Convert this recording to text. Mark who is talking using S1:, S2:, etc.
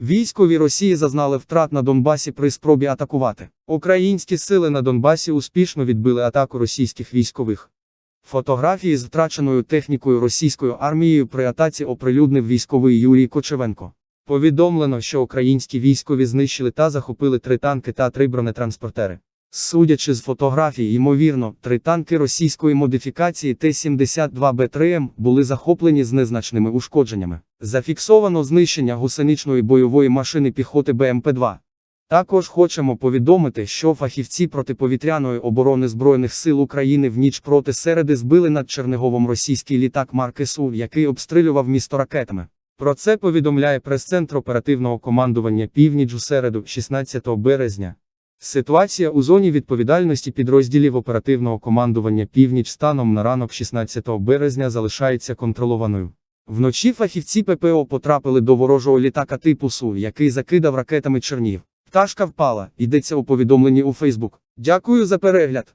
S1: Військові Росії зазнали втрат на Донбасі при спробі атакувати. Українські сили на Донбасі успішно відбили атаку російських військових. Фотографії з втраченою технікою російською армією при атаці оприлюднив військовий Юрій Кочевенко. Повідомлено, що українські військові знищили та захопили три танки та три бронетранспортери. Судячи з фотографій, ймовірно, три танки російської модифікації Т-72Б3М були захоплені з незначними ушкодженнями. Зафіксовано знищення гусеничної бойової машини піхоти БМП-2. Також хочемо повідомити, що фахівці протиповітряної оборони Збройних сил України в ніч проти середи збили над Черниговом російський літак марки Су, який обстрілював місто ракетами. Про це повідомляє прес-центр оперативного командування Північ у середу, 16 березня. Ситуація у зоні відповідальності підрозділів оперативного командування Північ станом на ранок 16 березня залишається контролованою. Вночі фахівці ППО потрапили до ворожого літака типу Су, який закидав ракетами Чернів. Пташка впала, йдеться у повідомленні у Фейсбук. Дякую за перегляд.